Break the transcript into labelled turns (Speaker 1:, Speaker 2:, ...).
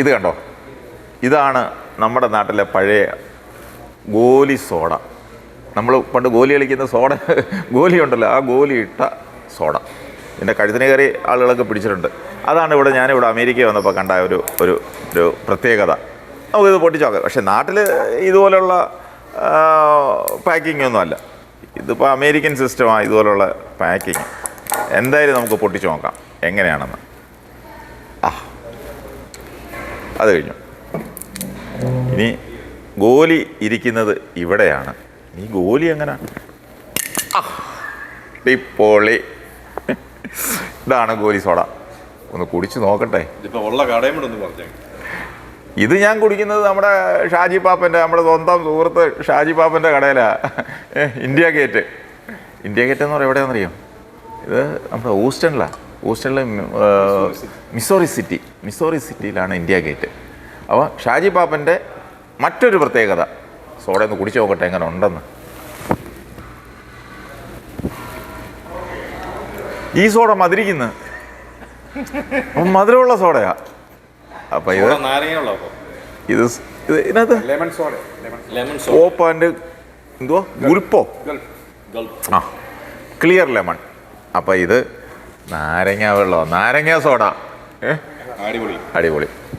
Speaker 1: ഇത് കണ്ടോ? ഇതാണ് നമ്മുടെ നാട്ടിലെ പഴയ ഗോലി സോഡ. നമ്മൾ പണ്ട് ഗോലി കളിക്കുന്ന സോഡ ഗോലി ഉണ്ടല്ലോ ആ ഗോലി ഇട്ട സോഡ. ഇതിന്റെ കഴുത്തിനെ കയറി ആളുകളൊക്കെ പിടിച്ചിട്ടുണ്ട്. അതാണ് ഇവിടെ ഞാനിവിടെ അമേരിക്ക വന്നപ്പോൾ കണ്ട ഒരു ഒരു ഒരു പ്രത്യേകത. നമുക്കിത് പൊട്ടിച്ച് നോക്കാം. പക്ഷേ നാട്ടിൽ ഇതുപോലുള്ള പാക്കിംഗ് ഒന്നും അല്ല. ഇതിപ്പോൾ അമേരിക്കൻ സിസ്റ്റമാണ് ഇതുപോലുള്ള പാക്കിങ് എന്തായാലും നമുക്ക് പൊട്ടിച്ചു നോക്കാം. എങ്ങനെയാണെന്ന്. ആ. അത് കഴിഞ്ഞു. ഇനി ഗോലി ഇരിക്കുന്നത് ഇവിടെയാണ്. ഈ ഗോലി എങ്ങനെ? ടിപ്പോളി ഇതാണ് ഗോലി സോഡ. ഒന്ന് കുടിച്ച് നോക്കട്ടെ. ഇത് ഞാൻ കുടിക്കുന്നത് നമ്മുടെ ഷാജി പാപ്പന്റെ നമ്മുടെ സ്വന്തം സുഹൃത്ത് ഷാജി പാപ്പന്റെ കടയിലാണ് ഇന്ത്യ ഗേറ്റ്. ഇന്ത്യ ഗേറ്റ് എന്ന് പറയുമ്പോൾ എവിടെയാണെന്നറിയാം? ഇത് നമ്മുടെ ഊസ്റ്റണിലാണ് ഊസ്റ്റണിലെ മിസോറി സിറ്റി. മിസോറി സിറ്റിയിലാണ് ഇന്ത്യ ഗേറ്റ്. അപ്പോൾ ഷാജി പാപ്പന്റെ മറ്റൊരു പ്രത്യേകത. സോഡ ഒന്ന് കുടിച്ചു നോക്കട്ടെ എങ്ങനെ ഉണ്ടെന്ന്. ഈ സോഡ മധുരിക്കുന്നു. അപ്പം മധുരമുള്ള സോഡയാ. അപ്പം ഇത് ഇത് ഇതിനകത്ത്
Speaker 2: ലെമൺ സോഡ ലെമൺ
Speaker 1: ഓപ്പ് ആൻഡ് എന്തുവാ? ഗുൽപ്പോ? ആ ക്ലിയർ ലെമൺ. അപ്പം ഇത് നാരങ്ങ വെള്ളമോ നാരങ്ങ സോഡ. ഏ?
Speaker 2: അടിപൊളി.
Speaker 1: അടിപൊളി.